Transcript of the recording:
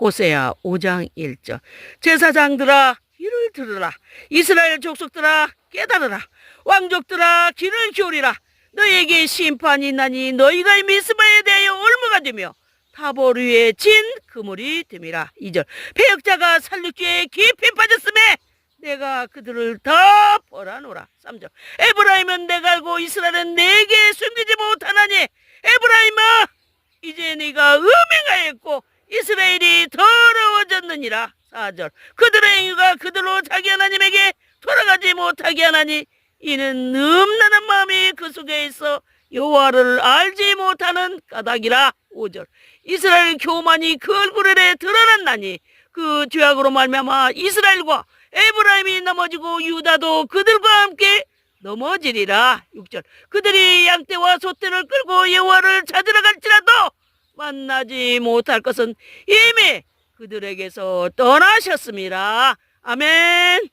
호세야 5장 1절. 제사장들아 귀를 들으라. 이스라엘 족속들아 깨달으라. 왕족들아 귀를 기울이라. 너에게 심판이 나니 너희가 이 미스바에 대하여 올무가 되며 타볼 위에 진 그물이 됨이라. 2절. 배역자가 살육지에 깊이 빠졌음에 내가 그들을 다 벌하노라. 3절. 에브라임은 내가 알고 이스라엘은 내게 숨기지 못하나니 에브라임아 이제 네가 음행하였고 이스라엘이 더러워졌느니라. 4절. 그들의 행위가 그들로 자기 하나님에게 돌아가지 못하게 하나니 이는 음란한 마음이 그 속에 있어 여호와를 알지 못하는 까닭이라. 5절. 이스라엘 교만이 그 얼굴에 드러났나니 그 죄악으로 말미암아 이스라엘과 에브라임이 넘어지고 유다도 그들과 함께 넘어지리라. 6절. 그들이 양떼와 소떼를 끌고 여호와를 찾으러 갈지라도 만나지 못할 것은 이미 그들에게서 떠나셨습니다. 아멘